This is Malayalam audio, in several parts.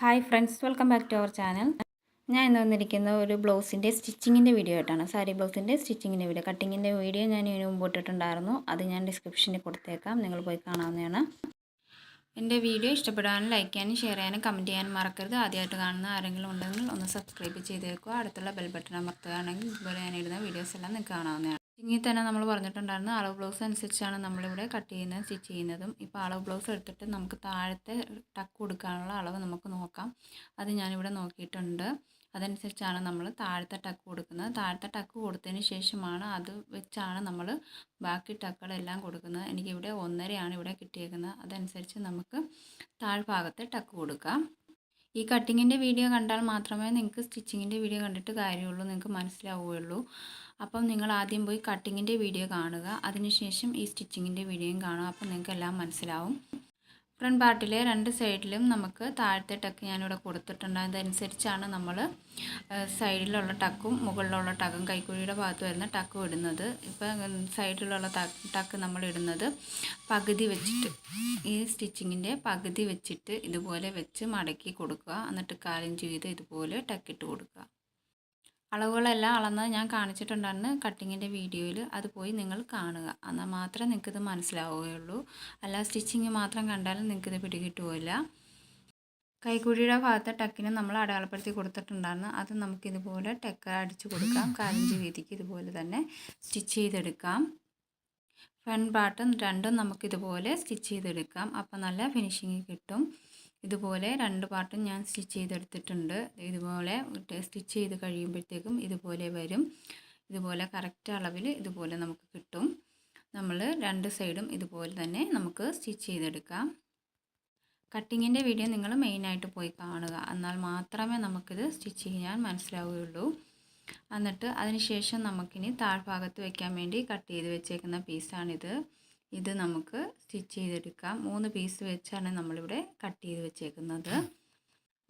Hi friends welcome back to our channel ഞാൻ ഇന്ന് വന്നിരിക്കുന്ന ഒരു ബ്ലൗസിന്റെ സ്റ്റിച്ചിങ്ങിന്റെ വീഡിയോ ആയിട്ടാണ്. സാരി ബ്ലൗസിന്റെ സ്റ്റിച്ചിങ്ങിന്റെ വീഡിയോ കട്ടിങ്ങിന്റെ വീഡിയോ ഞാൻ ഇതിന് മുമ്പ് ഇട്ടിട്ടുണ്ടായിരുന്നു. അത് ഞാൻ ഡിസ്ക്രിപ്ഷനിൽ കൊടുത്തേക്കാം. നിങ്ങൾ പോയി കാണാവുന്നതാണ്. എന്റെ വീഡിയോ ഇഷ്ടപ്പെടാനും ലൈക്ക് ചെയ്യാനും ഷെയർ ചെയ്യാനും കമന്റ് ചെയ്യാനും മറക്കരുത്. ആദ്യമായിട്ട് കാണുന്ന ആരെങ്കിലും ഉണ്ടെങ്കിൽ ഒന്ന് സബ്സ്ക്രൈബ് ചെയ്തേക്കുക. അടുത്തുള്ള ബെൽ ബട്ടൺ അമർത്തുകയാണെങ്കിൽ ഇതുപോലെ ഞാൻ ഇടുന്ന വീഡിയോസ് എല്ലാം നിങ്ങൾക്ക് കാണാവുന്നതാണ്. സ്റ്റിച്ചിങ്ങിൽ തന്നെ നമ്മൾ പറഞ്ഞിട്ടുണ്ടായിരുന്നു അളവ് ബ്ലൗസ് അനുസരിച്ചാണ് നമ്മളിവിടെ കട്ട് ചെയ്യുന്നത് സ്റ്റിച്ച് ചെയ്യുന്നതും. ഇപ്പോൾ അളവ് ബ്ലൗസ് എടുത്തിട്ട് നമുക്ക് താഴത്തെ ടക്ക് കൊടുക്കാനുള്ള അളവ് നമുക്ക് നോക്കാം. അത് ഞാനിവിടെ നോക്കിയിട്ടുണ്ട്. അതനുസരിച്ചാണ് നമ്മൾ താഴത്തെ ടക്ക് കൊടുക്കുന്നത്. താഴത്തെ ടക്ക് കൊടുത്തതിന് ശേഷമാണ് അത് വെച്ചാണ് നമ്മൾ ബാക്കി ടക്കുകളെല്ലാം കൊടുക്കുന്നത്. എനിക്കിവിടെ ഒന്നരയാണ് ഇവിടെ കിട്ടിയേക്കുന്നത്. അതനുസരിച്ച് നമുക്ക് താഴ്ഭാഗത്തെ ടക്ക് കൊടുക്കാം. ഈ കട്ടിങ്ങിന്റെ വീഡിയോ കണ്ടാൽ മാത്രമേ നിങ്ങൾക്ക് സ്റ്റിച്ചിങ്ങിന്റെ വീഡിയോ കണ്ടിട്ട് കാര്യമുള്ളൂ. നിങ്ങൾക്ക് മനസ്സിലാവുകയുള്ളൂ. അപ്പം നിങ്ങൾ ആദ്യം പോയി കട്ടിങ്ങിന്റെ വീഡിയോ കാണുക. അതിനുശേഷം ഈ സ്റ്റിച്ചിങ്ങിന്റെ വീഡിയോയും കാണുക. അപ്പം നിങ്ങൾക്ക് എല്ലാം മനസ്സിലാവും. ഫ്രണ്ട് പാർട്ടിലെ രണ്ട് സൈഡിലും നമുക്ക് താഴത്തെ ടക്ക് ഞാനിവിടെ കൊടുത്തിട്ടുണ്ട്. അതനുസരിച്ചാണ് നമ്മൾ സൈഡിലുള്ള ടക്കും മുകളിലുള്ള ടക്കും കൈക്കുഴിയുടെ ഭാഗത്ത് വരുന്ന ടക്കും ഇടുന്നത്. ഇപ്പം സൈഡിലുള്ള ടക്ക് നമ്മൾ ഇടുന്നത് പകുതി വെച്ചിട്ട് ഈ സ്റ്റിച്ചിങ്ങിന്റെ പകുതി വെച്ചിട്ട് ഇതുപോലെ വെച്ച് മടക്കി കൊടുക്കുക. എന്നിട്ട് കാലം ചെയ്ത് ഇതുപോലെ ടക്കിട്ട് കൊടുക്കുക. അളവുകളെല്ലാം അളന്ന് ഞാൻ കാണിച്ചിട്ടുണ്ടായിരുന്നു കട്ടിങ്ങിന്റെ വീഡിയോയിൽ. അത് പോയി നിങ്ങൾ കാണുക. എന്നാൽ മാത്രമേ നിങ്ങൾക്കിത് മനസ്സിലാവുകയുള്ളൂ. അല്ല സ്റ്റിച്ചിങ് മാത്രം കണ്ടാലും നിങ്ങൾക്കിത് പിടികിട്ടുകയില്ല. കൈക്കുഴിയുടെ ഭാഗത്ത് ടക്കിന് നമ്മൾ അടയാളപ്പെടുത്തി കൊടുത്തിട്ടുണ്ടായിരുന്നു. അത് നമുക്കിതുപോലെ ടെക്ക അടിച്ചു കൊടുക്കാം. കാലഞ്ച് വീതിക്ക് ഇതുപോലെ തന്നെ സ്റ്റിച്ച് ചെയ്തെടുക്കാം. ഫ്രണ്ട് പാർട്ടും രണ്ടും നമുക്കിതുപോലെ സ്റ്റിച്ച് ചെയ്തെടുക്കാം. അപ്പോൾ നല്ല ഫിനിഷിങ് കിട്ടും. ഇതുപോലെ രണ്ട് പാർട്ടും ഞാൻ സ്റ്റിച്ച് ചെയ്തെടുത്തിട്ടുണ്ട്. ഇതുപോലെ സ്റ്റിച്ച് ചെയ്ത് കഴിയുമ്പോഴത്തേക്കും ഇതുപോലെ വരും. ഇതുപോലെ കറക്റ്റ് അളവിൽ ഇതുപോലെ നമുക്ക് കിട്ടും. നമ്മൾ രണ്ട് സൈഡും ഇതുപോലെ തന്നെ നമുക്ക് സ്റ്റിച്ച് ചെയ്തെടുക്കാം. കട്ടിങ്ങിന്റെ വീഡിയോ നിങ്ങൾ മെയിനായിട്ട് പോയി കാണുക. എന്നാൽ മാത്രമേ നമുക്കിത് സ്റ്റിച്ച് ചെയ്യാൻ മനസ്സിലാവുകയുള്ളൂ. എന്നിട്ട് അതിനുശേഷം നമുക്കിനി താഴ്ഭാഗത്ത് വയ്ക്കാൻ വേണ്ടി കട്ട് ചെയ്ത് വെച്ചേക്കുന്ന പീസാണിത് ഇത് നമുക്ക് സ്റ്റിച്ച് ചെയ്തെടുക്കാം. മൂന്ന് പീസ് വെച്ചാണ് നമ്മളിവിടെ കട്ട് ചെയ്ത് വെച്ചേക്കുന്നത്.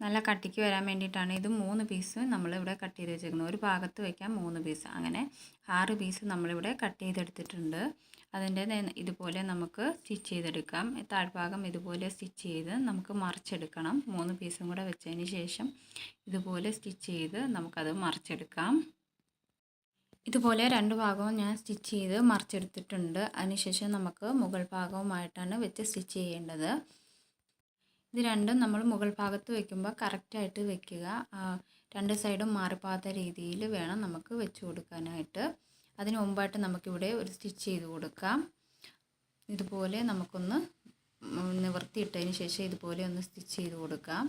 നല്ല കട്ടിക്ക് വരാൻ വേണ്ടിയിട്ടാണ് ഇത് മൂന്ന് പീസ് നമ്മളിവിടെ കട്ട് ചെയ്ത് വെച്ചേക്കുന്നത്. ഒരു ഭാഗത്ത് വയ്ക്കാം മൂന്ന് പീസ്. അങ്ങനെ ആറ് പീസ് നമ്മളിവിടെ കട്ട് ചെയ്തെടുത്തിട്ടുണ്ട്. അതിന്റെ ഇതുപോലെ നമുക്ക് സ്റ്റിച്ച് ചെയ്തെടുക്കാം. താഴ്ഭാഗം ഇതുപോലെ സ്റ്റിച്ച് ചെയ്ത് നമുക്ക് മറിച്ചെടുക്കണം. മൂന്ന് പീസും കൂടെ വെച്ചതിന് ശേഷം ഇതുപോലെ സ്റ്റിച്ച് ചെയ്ത് നമുക്കത് മറിച്ചെടുക്കാം. ഇതുപോലെ രണ്ട് ഭാഗവും ഞാൻ സ്റ്റിച്ച് ചെയ്ത് മറിച്ചെടുത്തിട്ടുണ്ട്. അതിനുശേഷം നമുക്ക് മുകൾ ഭാഗവുമായിട്ടാണ് വെച്ച് സ്റ്റിച്ച് ചെയ്യേണ്ടത്. ഇത് രണ്ടും നമ്മൾ മുകൾ ഭാഗത്ത് വയ്ക്കുമ്പോൾ കറക്റ്റായിട്ട് വെക്കുക. രണ്ട് സൈഡും മാറിപ്പോകാത്ത രീതിയിൽ വേണം നമുക്ക് വെച്ച് കൊടുക്കാനായിട്ട്. അതിന് മുമ്പായിട്ട് നമുക്കിവിടെ ഒരു സ്റ്റിച്ച് ചെയ്ത് കൊടുക്കാം. ഇതുപോലെ നമുക്കൊന്ന് നിവർത്തിയിട്ടതിന് ശേഷം ഇതുപോലെ ഒന്ന് സ്റ്റിച്ച് ചെയ്ത് കൊടുക്കാം.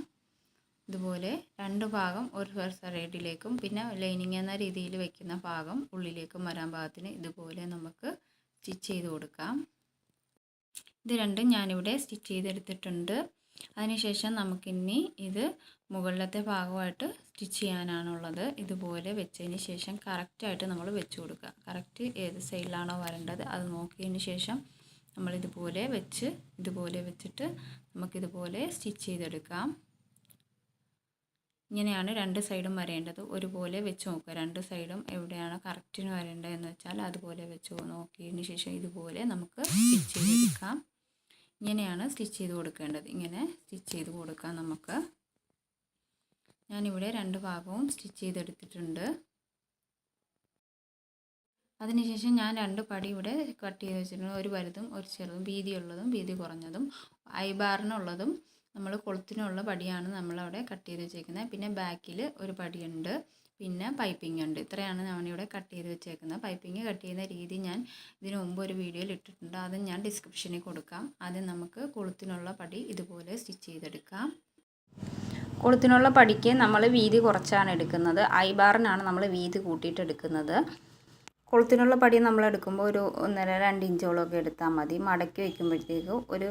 ഇതുപോലെ രണ്ട് ഭാഗം ഒരു സൈഡിലേക്കും പിന്നെ ലൈനിങ് എന്ന രീതിയിൽ വെക്കുന്ന ഭാഗം ഉള്ളിലേക്കും വരാൻ ഭാഗത്തിന് ഇതുപോലെ നമുക്ക് സ്റ്റിച്ച് ചെയ്ത് കൊടുക്കാം. ഇത് രണ്ടും ഞാനിവിടെ സ്റ്റിച്ച് ചെയ്തെടുത്തിട്ടുണ്ട്. അതിനുശേഷം നമുക്കിനി ഇത് മുകളിലത്തെ ഭാഗമായിട്ട് സ്റ്റിച്ച് ചെയ്യാനാണുള്ളത്. ഇതുപോലെ വെച്ചതിന് ശേഷം കറക്റ്റായിട്ട് നമ്മൾ വെച്ച് കൊടുക്കുക. കറക്റ്റ് ഏത് സൈഡിലാണോ വരേണ്ടത് അത് നോക്കിയതിന് ശേഷം നമ്മളിതുപോലെ വെച്ച് ഇതുപോലെ വെച്ചിട്ട് നമുക്കിതുപോലെ സ്റ്റിച്ച് ചെയ്തെടുക്കാം. ഇങ്ങനെയാണ് രണ്ട് സൈഡും വരേണ്ടത്. ഒരുപോലെ വെച്ച് നോക്കുക. രണ്ട് സൈഡും എവിടെയാണ് കറക്റ്റിന് വരേണ്ടതെന്ന് വെച്ചാൽ അതുപോലെ വെച്ച് നോക്കിയതിന് ശേഷം ഇതുപോലെ നമുക്ക് സ്റ്റിച്ച് ചെയ്തെടുക്കാം. ഇങ്ങനെയാണ് സ്റ്റിച്ച് ചെയ്ത് കൊടുക്കേണ്ടത്. ഇങ്ങനെ സ്റ്റിച്ച് ചെയ്ത് കൊടുക്കാം നമുക്ക്. ഞാനിവിടെ രണ്ട് ഭാഗവും സ്റ്റിച്ച് ചെയ്തെടുത്തിട്ടുണ്ട്. അതിനുശേഷം ഞാൻ രണ്ട് പടി ഇവിടെ കട്ട് ചെയ്ത് വെച്ചിട്ടുണ്ട്. ഒരു വലുതും ഒരു ചെറുതും. വീതിയുള്ളതും വീതി കുറഞ്ഞതും ഐബാറിനുള്ളതും നമ്മൾ കൊളുത്തിനുള്ള പടിയാണ് നമ്മളവിടെ കട്ട് ചെയ്ത് വെച്ചേക്കുന്നത്. പിന്നെ ബാക്കിൽ ഒരു പടിയുണ്ട്. പിന്നെ പൈപ്പിംഗ് ഉണ്ട്. ഇത്രയാണ് ഞാനിവിടെ കട്ട് ചെയ്ത് വെച്ചേക്കുന്നത്. പൈപ്പിംഗ് കട്ട് ചെയ്യുന്ന രീതി ഞാൻ ഇതിനു മുമ്പ് ഒരു വീഡിയോയിൽ ഇട്ടിട്ടുണ്ട്. അത് ഞാൻ ഡിസ്ക്രിപ്ഷനിൽ കൊടുക്കാം. ആദ്യം നമുക്ക് കൊളുത്തിനുള്ള പടി ഇതുപോലെ സ്റ്റിച്ച് ചെയ്തെടുക്കാം. കൊളുത്തിനുള്ള പടിക്ക് നമ്മൾ വീതി കുറച്ചാണ് എടുക്കുന്നത്. ഐബാറിനാണ് നമ്മൾ വീതി കൂട്ടിയിട്ട് എടുക്കുന്നത്. കൊളുത്തിനുള്ള പടി നമ്മൾ എടുക്കുമ്പോൾ ഒരു ഒന്നര രണ്ട് ഇഞ്ചോളമൊക്കെ എടുത്താൽ മതി. മടക്കി വയ്ക്കുമ്പോഴത്തേക്ക് ഒരു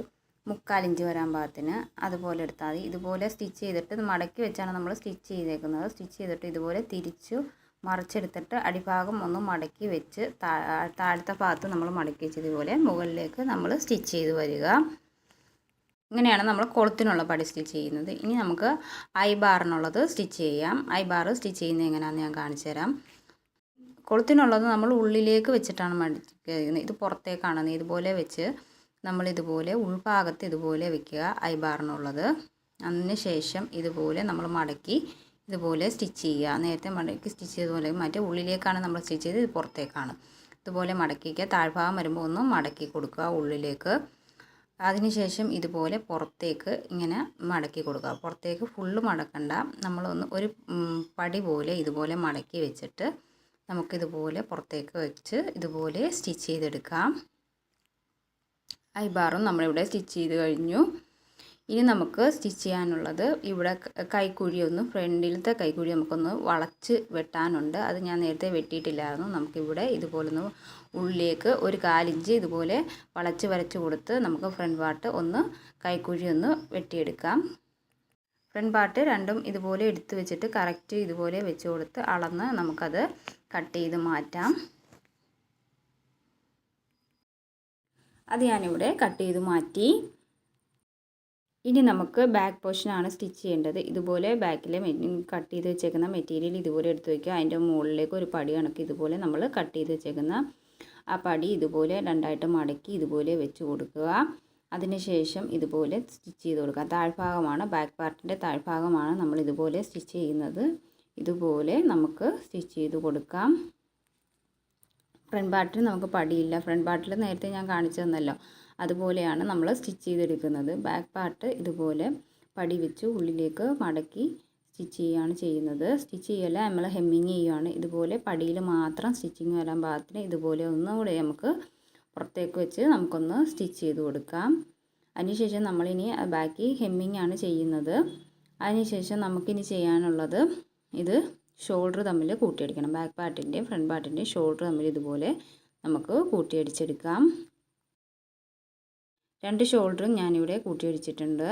മുക്കാലിഞ്ച് വരാൻ പാകത്തിന് അതുപോലെ എടുത്താൽ മതി. ഇതുപോലെ സ്റ്റിച്ച് ചെയ്തിട്ട് ഇത് മടക്കി വെച്ചാണ് നമ്മൾ സ്റ്റിച്ച് ചെയ്തേക്കുന്നത്. സ്റ്റിച്ച് ചെയ്തിട്ട് ഇതുപോലെ തിരിച്ചു മറിച്ചെടുത്തിട്ട് അടിഭാഗം ഒന്ന് മടക്കി വെച്ച് താഴത്തെ ഭാഗത്ത് നമ്മൾ മടക്കി വെച്ചതുപോലെ മുകളിലേക്ക് നമ്മൾ സ്റ്റിച്ച് ചെയ്ത് വരിക. ഇങ്ങനെയാണ് നമ്മൾ കൊളുത്തിനുള്ള പടി സ്റ്റിച്ച് ചെയ്യുന്നത്. ഇനി നമുക്ക് ഐ ബാറിനുള്ളത് സ്റ്റിച്ച് ചെയ്യാം. ഐ ബാർ സ്റ്റിച്ച് ചെയ്യുന്നത് എങ്ങനെയാണെന്ന് ഞാൻ കാണിച്ചു തരാം. കൊളുത്തിനുള്ളത് നമ്മൾ ഉള്ളിലേക്ക് വെച്ചിട്ടാണ് മടിക്കുന്നത് ഇത് പുറത്തേക്കാണ്. ഇതുപോലെ വെച്ച് നമ്മളിതുപോലെ ഉൾഭാഗത്ത് ഇതുപോലെ വെക്കുക ഐബാറിനുള്ളത് അതിന് ശേഷം ഇതുപോലെ നമ്മൾ മടക്കി ഇതുപോലെ സ്റ്റിച്ച് ചെയ്യുക. നേരത്തെ മടക്കി സ്റ്റിച്ച് ചെയ്തതുപോലെ മറ്റേ ഉള്ളിലേക്കാണ് നമ്മൾ സ്റ്റിച്ച് ചെയ്ത് പുറത്തേക്കാണ്. ഇതുപോലെ മടക്കിക്കുക താഴ്ഭാഗം വരുമ്പോൾ ഒന്ന് മടക്കി കൊടുക്കുക ഉള്ളിലേക്ക്. അതിനുശേഷം ഇതുപോലെ പുറത്തേക്ക് ഇങ്ങനെ മടക്കി കൊടുക്കുക. പുറത്തേക്ക് ഫുള്ള് മടക്കണ്ട. നമ്മളൊന്ന് ഒരു പടി പോലെ ഇതുപോലെ മടക്കി വെച്ചിട്ട് നമുക്കിതുപോലെ പുറത്തേക്ക് വെച്ച് ഇതുപോലെ സ്റ്റിച്ച് ചെയ്തെടുക്കാം. ഐബാറും നമ്മളിവിടെ സ്റ്റിച്ച് ചെയ്ത് കഴിഞ്ഞു. ഇനി നമുക്ക് സ്റ്റിച്ച് ചെയ്യാനുള്ളത് ഇവിടെ കൈക്കുഴി ഒന്ന് ഫ്രണ്ടിലത്തെ കൈക്കുഴി നമുക്കൊന്ന് വളച്ച് വെട്ടാനുണ്ട്. അത് ഞാൻ നേരത്തെ വെട്ടിയിട്ടില്ലായിരുന്നു. നമുക്കിവിടെ ഇതുപോലൊന്ന് ഉള്ളിലേക്ക് ഒരു കാലിഞ്ച് ഇതുപോലെ വളച്ച് വരച്ച് കൊടുത്ത് നമുക്ക് ഫ്രണ്ട് പാർട്ട് ഒന്ന് കൈക്കുഴി ഒന്ന് വെട്ടിയെടുക്കാം. ഫ്രണ്ട് പാർട്ട് രണ്ടും ഇതുപോലെ എടുത്ത് വെച്ചിട്ട് കറക്റ്റ് ഇതുപോലെ വെച്ച് കൊടുത്ത് അളന്ന് നമുക്കത് കട്ട് ചെയ്ത് മാറ്റാം. അത് ഞാനിവിടെ കട്ട് ചെയ്ത് മാറ്റി. ഇനി നമുക്ക് ബാക്ക് പോർഷനാണ് സ്റ്റിച്ച് ചെയ്യേണ്ടത്. ഇതുപോലെ ബാക്കിലെ കട്ട് ചെയ്ത് വെച്ചേക്കുന്ന മെറ്റീരിയൽ ഇതുപോലെ എടുത്ത് വയ്ക്കുക അതിന്റെ മുകളിലേക്ക് ഒരു പടി കണക്ക് ഇതുപോലെ നമ്മൾ കട്ട് ചെയ്ത് വെച്ചേക്കുന്ന ആ പടി ഇതുപോലെ രണ്ടായിട്ട് മടക്കി ഇതുപോലെ വെച്ച് കൊടുക്കുക. അതിനുശേഷം ഇതുപോലെ സ്റ്റിച്ച് ചെയ്ത് കൊടുക്കുക. താഴ്ഭാഗമാണ് ബാക്ക് പാർട്ടിന്റെ താഴ്ഭാഗമാണ് നമ്മൾ ഇതുപോലെ സ്റ്റിച്ച് ചെയ്യുന്നത്. ഇതുപോലെ നമുക്ക് സ്റ്റിച്ച് ചെയ്ത് കൊടുക്കാം. ഫ്രണ്ട് പാർട്ടിൽ നമുക്ക് പടിയില്ല. ഫ്രണ്ട് പാർട്ടിൽ നേരത്തെ ഞാൻ കാണിച്ചു തന്നല്ലോ. അതുപോലെയാണ് നമ്മൾ സ്റ്റിച്ച് ചെയ്തെടുക്കുന്നത്. ബാക്ക് പാർട്ട് ഇതുപോലെ പടി വെച്ച് ഉള്ളിലേക്ക് മടക്കി സ്റ്റിച്ച് ചെയ്യുകയാണ് ചെയ്യുന്നത്. സ്റ്റിച്ച് ചെയ്യല്ല നമ്മൾ ഹെമ്മിങ് ചെയ്യുകയാണ് ഇതുപോലെ പടിയിൽ മാത്രം സ്റ്റിച്ചിങ് വരാൻ പാകത്തിന് ഇതുപോലെ ഒന്നുകൂടെ നമുക്ക് പുറത്തേക്ക് വെച്ച് നമുക്കൊന്ന് സ്റ്റിച്ച് ചെയ്ത് കൊടുക്കാം. അതിനുശേഷം നമ്മളിനി ബാക്കി ഹെമ്മിങ് ആണ് ചെയ്യുന്നത്. അതിനുശേഷം നമുക്കിനി ചെയ്യാനുള്ളത് ഇത് ഷോൾഡർ തമ്മിൽ കൂട്ടിയടിക്കണം. ബാക്ക് പാർട്ടിന്റെയും ഫ്രണ്ട് പാർട്ടിന്റെയും ഷോൾഡർ തമ്മിൽ ഇതുപോലെ നമുക്ക് കൂട്ടിയടിച്ചെടുക്കാം. രണ്ട് ഷോൾഡറും ഞാനിവിടെ കൂട്ടിയടിച്ചിട്ടുണ്ട്.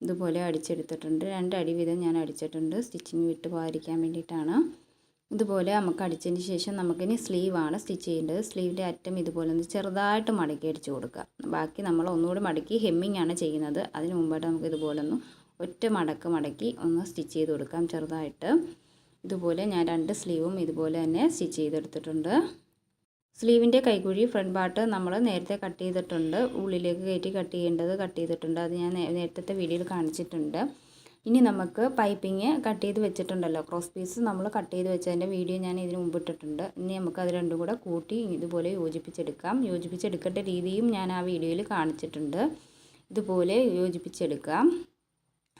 ഇതുപോലെ അടിച്ചെടുത്തിട്ടുണ്ട്. രണ്ട് അടി വീതം ഞാൻ അടിച്ചിട്ടുണ്ട്. സ്റ്റിച്ചിങ് വിട്ട് പോകാതിരിക്കാൻ വേണ്ടിയിട്ടാണ്. ഇതുപോലെ നമുക്ക് അടിച്ചതിന് ശേഷം നമുക്കിനി സ്ലീവാണ് സ്റ്റിച്ച് ചെയ്യേണ്ടത്. സ്ലീവിന്റെ അറ്റം ഇതുപോലെ ഒന്ന് ചെറുതായിട്ട് മടക്കി അടിച്ച് കൊടുക്കുക. ബാക്കി നമ്മൾ ഒന്നുകൂടി മടക്കി ഹെമ്മിങ് ആണ് ചെയ്യുന്നത്. അതിന് മുമ്പായിട്ട് നമുക്ക് ഇതുപോലെ ഒന്ന് ഒറ്റ മടക്ക് മടക്കി ഒന്ന് സ്റ്റിച്ച് ചെയ്ത് കൊടുക്കാം ചെറുതായിട്ട്. ഇതുപോലെ ഞാൻ രണ്ട് സ്ലീവും ഇതുപോലെ തന്നെ സ്റ്റിച്ച് ചെയ്തെടുത്തിട്ടുണ്ട്. സ്ലീവിന്റെ കൈക്കുഴി ഫ്രണ്ട് പാർട്ട് നമ്മൾ നേരത്തെ കട്ട് ചെയ്തിട്ടുണ്ട്. ഉള്ളിലേക്ക് കയറ്റി കട്ട് ചെയ്യേണ്ടത് കട്ട് ചെയ്തിട്ടുണ്ട്. അത് ഞാൻ നേരത്തെ വീഡിയോയിൽ കാണിച്ചിട്ടുണ്ട്. ഇനി നമുക്ക് പൈപ്പിങ് കട്ട് ചെയ്ത് വെച്ചിട്ടുണ്ടല്ലോ. ക്രോസ് പീസ് നമ്മൾ കട്ട് ചെയ്ത് വെച്ചതിന്റെ വീഡിയോ ഞാൻ ഇതിന് മുമ്പ് ഇട്ടിട്ടുണ്ട്. ഇനി നമുക്ക് അത് രണ്ടും കൂടെ കൂട്ടി ഇതുപോലെ യോജിപ്പിച്ചെടുക്കാം. യോജിപ്പിച്ചെടുക്കേണ്ട രീതിയും ഞാൻ ആ വീഡിയോയിൽ കാണിച്ചിട്ടുണ്ട്. ഇതുപോലെ യോജിപ്പിച്ചെടുക്കാം.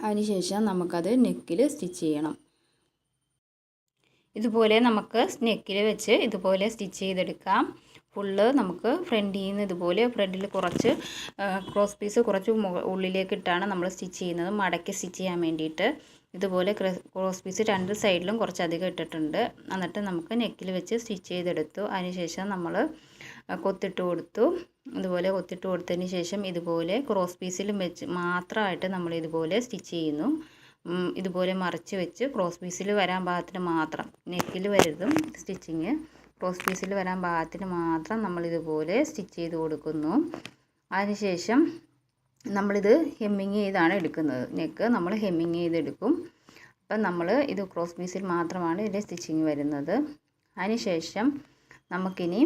അതിനുശേഷം നമുക്കത് നെക്കിൽ സ്റ്റിച്ച് ചെയ്യണം. ഇതുപോലെ നമുക്ക് നെക്കിൽ വെച്ച് ഇതുപോലെ സ്റ്റിച്ച് ചെയ്തെടുക്കാം. ഫുള്ള് നമുക്ക് ഫ്രണ്ടിൽ നിന്ന് ഇതുപോലെ ഫ്രണ്ടിൽ കുറച്ച് ക്രോസ് പീസ് കുറച്ച് ഉള്ളിലേക്ക് ഇട്ടാണ് നമ്മൾ സ്റ്റിച്ച് ചെയ്യുന്നത്. മടക്കി സ്റ്റിച്ച് ചെയ്യാൻ വേണ്ടിയിട്ട്. ഇതുപോലെ ക്രോസ് പീസ് രണ്ട് സൈഡിലും കുറച്ചധികം ഇട്ടിട്ടുണ്ട്. എന്നിട്ട് നമുക്ക് നെക്കിൽ വെച്ച് സ്റ്റിച്ച് ചെയ്തെടുത്തു. അതിനുശേഷം നമ്മൾ കൊത്തിട്ട് കൊടുത്തു. ഇതുപോലെ കൊത്തിട്ട് കൊടുത്തതിന് ശേഷം ഇതുപോലെ ക്രോസ് പീസിലും വെച്ച് മാത്രമായിട്ട് നമ്മൾ ഇതുപോലെ സ്റ്റിച്ച് ചെയ്യുന്നു. ഇതുപോലെ മറിച്ച് വെച്ച് ക്രോസ് പീസിൽ വരാൻ പാകത്തിന് മാത്രം. നെക്കിൽ വരരുതും സ്റ്റിച്ചിങ് ക്രോസ് പീസിൽ വരാൻ പാകത്തിന് മാത്രം നമ്മളിതുപോലെ സ്റ്റിച്ച് ചെയ്ത് കൊടുക്കുന്നു. അതിനുശേഷം നമ്മളിത് ഹെമ്മിങ് ചെയ്താണ് എടുക്കുന്നത്. നെക്ക് നമ്മൾ ഹെമ്മിങ് ചെയ്തെടുക്കും. അപ്പം നമ്മൾ ഇത് ക്രോസ് പീസിൽ മാത്രമാണ് ഇതിന്റെ സ്റ്റിച്ചിങ് വരുന്നത്. അതിനുശേഷം നമുക്കിനി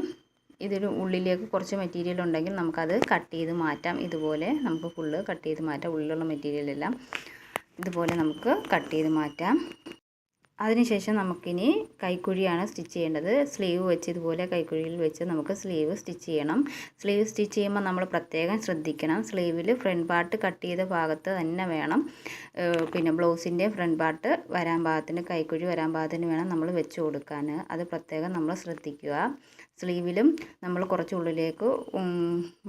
ഇതിന് ഉള്ളിലേക്ക് കുറച്ച് മെറ്റീരിയൽ ഉണ്ടെങ്കിൽ നമുക്കത് കട്ട് ചെയ്ത് മാറ്റാം. ഇതുപോലെ നമുക്ക് ഫുള്ള് കട്ട് ചെയ്ത് മാറ്റാം. ഉള്ളിലുള്ള മെറ്റീരിയലെല്ലാം ഇതുപോലെ നമുക്ക് കട്ട് ചെയ്ത് മാറ്റാം. അതിനുശേഷം നമുക്കിനി കൈക്കുഴിയാണ് സ്റ്റിച്ച് ചെയ്യേണ്ടത്. സ്ലീവ് വെച്ച് ഇതുപോലെ കൈക്കുഴിയിൽ വെച്ച് നമുക്ക് സ്ലീവ് സ്റ്റിച്ച് ചെയ്യണം. സ്ലീവ് സ്റ്റിച്ച് ചെയ്യുമ്പോൾ നമ്മൾ പ്രത്യേകം ശ്രദ്ധിക്കണം. സ്ലീവിൽ ഫ്രണ്ട് പാർട്ട് കട്ട് ചെയ്ത ഭാഗത്ത് തന്നെ വേണം. പിന്നെ ബ്ലൗസിന്റെ ഫ്രണ്ട് പാർട്ട് വരാൻ ഭാഗത്തിന് കൈക്കുഴി വരാൻ ഭാഗത്തിന് വേണം നമ്മൾ വെച്ച് കൊടുക്കാൻ. അത് പ്രത്യേകം നമ്മൾ ശ്രദ്ധിക്കുക. സ്ലീവിലും നമ്മൾ കുറച്ച് ഉള്ളിലേക്ക്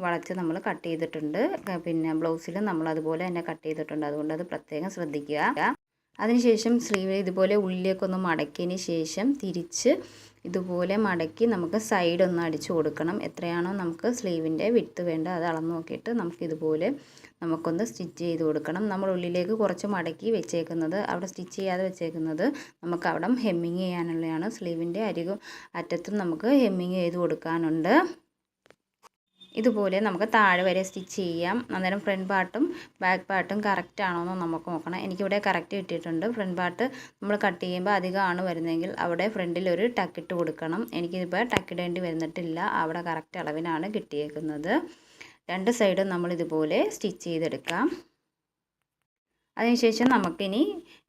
വളച്ച് നമ്മൾ കട്ട് ചെയ്തിട്ടുണ്ട്. പിന്നെ ബ്ലൗസിലും നമ്മൾ അതുപോലെ തന്നെ കട്ട് ചെയ്തിട്ടുണ്ട്. അതുകൊണ്ട് അത് പ്രത്യേകം ശ്രദ്ധിക്കുക. അതിനുശേഷം സ്ലീവ് ഇതുപോലെ ഉള്ളിലേക്കൊന്ന് മടക്കിയതിന് ശേഷം തിരിച്ച് ഇതുപോലെ മടക്കി നമുക്ക് സൈഡ് ഒന്ന് അടിച്ചു കൊടുക്കണം. എത്രയാണോ നമുക്ക് സ്ലീവിന്റെ വിട്ട് വേണ്ട അത് അളന്ന് നോക്കിയിട്ട് നമുക്കിതുപോലെ നമുക്കൊന്ന് സ്റ്റിച്ച് ചെയ്ത് കൊടുക്കണം. നമ്മൾ ഉള്ളിലേക്ക് കുറച്ച് മടക്കി വെച്ചേക്കുന്നത് അവിടെ സ്റ്റിച്ച് ചെയ്യാതെ വെച്ചേക്കുന്നത് നമുക്ക് അവിടെ ഹെമ്മിങ് ചെയ്യാനുള്ളതാണ്. സ്ലീവിന്റെ അരികും അറ്റത്തും നമുക്ക് ഹെമ്മിങ് ചെയ്ത് കൊടുക്കാനുണ്ട്. ഇതുപോലെ നമുക്ക് താഴെ വരെ സ്റ്റിച്ച് ചെയ്യാം. അന്നേരം ഫ്രണ്ട് പാർട്ടും ബാക്ക് പാർട്ടും കറക്റ്റ് ആണോ എന്ന് നമുക്ക് നോക്കണം. എനിക്കിവിടെ കറക്റ്റ് കിട്ടിയിട്ടുണ്ട്. ഫ്രണ്ട് പാർട്ട് നമ്മൾ കട്ട് ചെയ്യുമ്പോൾ അധികമാണ് വരുന്നതെങ്കിൽ അവിടെ ഫ്രണ്ടിൽ ഒരു ടക്കിട്ട് കൊടുക്കണം. എനിക്കിതിപ്പോൾ ടക്കിടേണ്ടി വരുന്നിട്ടില്ല അവിടെ കറക്റ്റ് അളവിനാണ് കിട്ടിയേക്കുന്നത്. രണ്ട് സൈഡും നമ്മൾ ഇതുപോലെ സ്റ്റിച്ച് ചെയ്തെടുക്കാം. അതിനുശേഷം നമുക്കിനി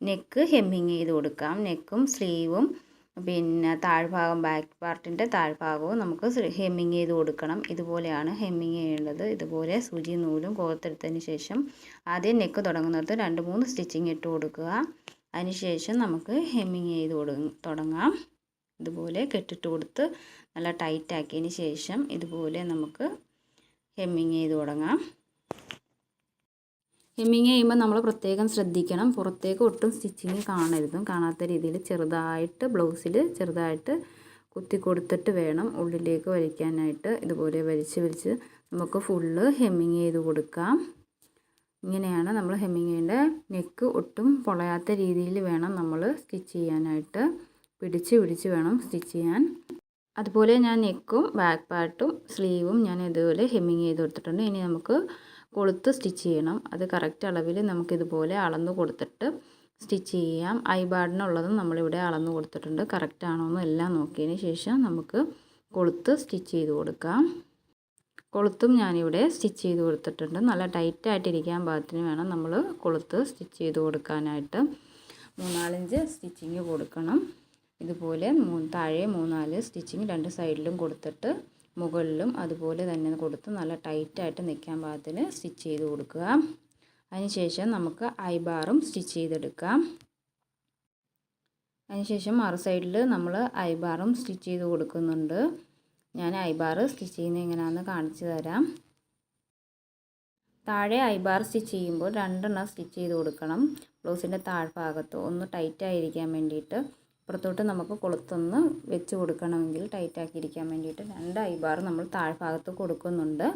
നെക്ക് ഹെമ്മിങ് ചെയ്ത് കൊടുക്കാം. നെക്കും സ്ലീവും പിന്നെ താഴ്ഭാഗം ബാക്ക് പാർട്ടിന്റെ താഴ്ഭാഗവും നമുക്ക് ഹെമ്മിങ് ചെയ്ത് കൊടുക്കണം. ഇതുപോലെയാണ് ഹെമ്മിങ് ചെയ്യേണ്ടത്. ഇതുപോലെ സൂചി നൂലും കോർത്തെടുത്തതിന് ശേഷം ആദ്യം നെക്ക് തുടങ്ങുന്നിടത്ത് രണ്ട് മൂന്ന് സ്റ്റിച്ചിങ് ഇട്ട് കൊടുക്കുക. അതിനുശേഷം നമുക്ക് ഹെമ്മിങ് ചെയ്ത് തുടങ്ങാം. ഇതുപോലെ കെട്ടിട്ട് കൊടുത്ത് നല്ല ടൈറ്റ് ആക്കിയതിന് ശേഷം ഇതുപോലെ നമുക്ക് ഹെമ്മിങ് ചെയ്ത് തുടങ്ങാം. ഹെമ്മിങ് ചെയ്യുമ്പോൾ നമ്മൾ പ്രത്യേകം ശ്രദ്ധിക്കണം. പുറത്തേക്ക് ഒട്ടും സ്റ്റിച്ചിങ് കാണരുതും. കാണാത്ത രീതിയിൽ ചെറുതായിട്ട് ബ്ലൗസിൽ ചെറുതായിട്ട് കുത്തി കൊടുത്തിട്ട് വേണം ഉള്ളിലേക്ക് വലിക്കാനായിട്ട്. ഇതുപോലെ വലിച്ച് വലിച്ച് നമുക്ക് ഫുള്ള് ഹെമ്മിങ് ചെയ്ത് കൊടുക്കാം. ഇങ്ങനെയാണ് നമ്മൾ ഹെമ്മിങ് ചെയ്യേണ്ട. നെക്ക് ഒട്ടും പൊളയാത്ത രീതിയിൽ വേണം നമ്മൾ സ്റ്റിച്ച് ചെയ്യാനായിട്ട്. പിടിച്ച് പിടിച്ച് വേണം സ്റ്റിച്ച് ചെയ്യാൻ. അതുപോലെ ഞാൻ നെക്കും ബാക്ക് പാർട്ടും സ്ലീവും ഞാൻ ഇതുപോലെ ഹെമ്മിങ് ചെയ്ത് കൊടുത്തിട്ടുണ്ട്. ഇനി നമുക്ക് കൊളുത്ത് സ്റ്റിച്ച് ചെയ്യണം. അത് കറക്റ്റ് അളവിൽ നമുക്കിതുപോലെ അളന്നു കൊടുത്തിട്ട് സ്റ്റിച്ച് ചെയ്യാം. ഐ ബാഡിനുള്ളതും നമ്മളിവിടെ അളന്നു കൊടുത്തിട്ടുണ്ട്. കറക്റ്റ് ആണോ എന്ന് എല്ലാം നോക്കിയതിന് ശേഷം നമുക്ക് കൊളുത്ത് സ്റ്റിച്ച് ചെയ്ത് കൊടുക്കാം. കൊളുത്തും ഞാനിവിടെ സ്റ്റിച്ച് ചെയ്ത് കൊടുത്തിട്ടുണ്ട്. നല്ല ടൈറ്റായിട്ടിരിക്കാൻ പാകത്തിന് വേണം നമ്മൾ കൊളുത്ത് സ്റ്റിച്ച് ചെയ്ത് കൊടുക്കാനായിട്ട്. മൂന്നാലഞ്ച് സ്റ്റിച്ചിങ് കൊടുക്കണം. ഇതുപോലെ താഴെ മൂന്നാൽ സ്റ്റിച്ചിങ് രണ്ട് സൈഡിലും കൊടുത്തിട്ട് മുകളിലും അതുപോലെ തന്നെ കൊടുത്ത് നല്ല ടൈറ്റായിട്ട് നിൽക്കാൻ പാകത്തിന് സ്റ്റിച്ച് ചെയ്ത് കൊടുക്കുക. അതിനുശേഷം നമുക്ക് ഐബാറും സ്റ്റിച്ച് ചെയ്തെടുക്കാം. അതിനുശേഷം മറു സൈഡിൽ നമ്മൾ ഐബാറും സ്റ്റിച്ച് ചെയ്ത് കൊടുക്കുന്നുണ്ട്. ഞാൻ ഐബാർ സ്റ്റിച്ച് ചെയ്യുന്നത് എങ്ങനെയാണെന്ന് കാണിച്ചു തരാം. താഴെ ഐബാർ സ്റ്റിച്ച് ചെയ്യുമ്പോൾ രണ്ടെണ്ണം സ്റ്റിച്ച് ചെയ്ത് കൊടുക്കണം. ബ്ലൗസിന്റെ താഴ്ഭാഗത്ത് ഒന്ന് ടൈറ്റായിരിക്കാൻ വേണ്ടിയിട്ട്. പുറത്തോട്ട് നമുക്ക് കൊളുത്തൊന്ന് വെച്ച് കൊടുക്കണമെങ്കിൽ ടൈറ്റാക്കിയിരിക്കാൻ വേണ്ടിയിട്ട് രണ്ട് ഐബാർ നമ്മൾ താഴ്ഭാഗത്ത് കൊടുക്കുന്നുണ്ട്.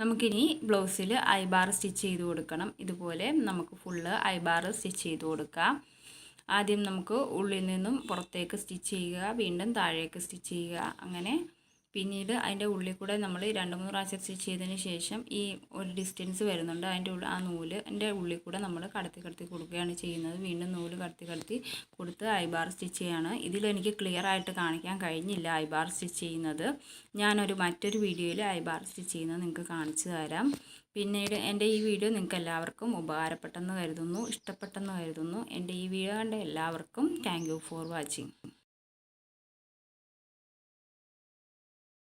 നമുക്കിനി ബ്ലൗസിൽ ഐബാർ സ്റ്റിച്ച് ചെയ്ത് കൊടുക്കണം. ഇതുപോലെ നമുക്ക് ഫുള്ള് ഐബാർ സ്റ്റിച്ച് ചെയ്ത് കൊടുക്കാം. ആദ്യം നമുക്ക് ഉള്ളിൽ നിന്നും പുറത്തേക്ക് സ്റ്റിച്ച് ചെയ്യുക വീണ്ടും താഴേക്ക് സ്റ്റിച്ച് ചെയ്യുക അങ്ങനെ പിന്നീട് അതിന്റെ ഉള്ളിൽ കൂടെ നമ്മൾ രണ്ട് മൂന്ന് പ്രാവശ്യം സ്റ്റിച്ച് ചെയ്തതിന് ശേഷം ഈ ഒരു ഡിസ്റ്റൻസ് വരുന്നുണ്ട്. അതിന്റെ ഉള്ളിൽ ആ നൂൽ അതിന്റെ ഉള്ളിൽ കൂടെ നമ്മൾ കടത്തി കടത്തി കൊടുക്കുകയാണ് ചെയ്യുന്നത്. വീണ്ടും നൂൽ കടത്തി കടത്തി കൊടുത്ത് ഐബാർ സ്റ്റിച്ച് ചെയ്യാണ്. ഇതിലെനിക്ക് ക്ലിയർ ആയിട്ട് കാണിക്കാൻ കഴിഞ്ഞില്ല ഐബാർ സ്റ്റിച്ച് ചെയ്യുന്നത്. ഞാനൊരു മറ്റൊരു വീഡിയോയിൽ ഐബാർ സ്റ്റിച്ച് ചെയ്യുന്നത് നിങ്ങൾക്ക് കാണിച്ചു തരാം. പിന്നീട് എന്റെ ഈ വീഡിയോ നിങ്ങൾക്ക് എല്ലാവർക്കും ഉപകാരപ്പെട്ടെന്ന് കരുതുന്നു ഇഷ്ടപ്പെട്ടെന്ന് കരുതുന്നു. എന്റെ ഈ വീഡിയോ കണ്ട എല്ലാവർക്കും താങ്ക് ഫോർ വാച്ചിങ്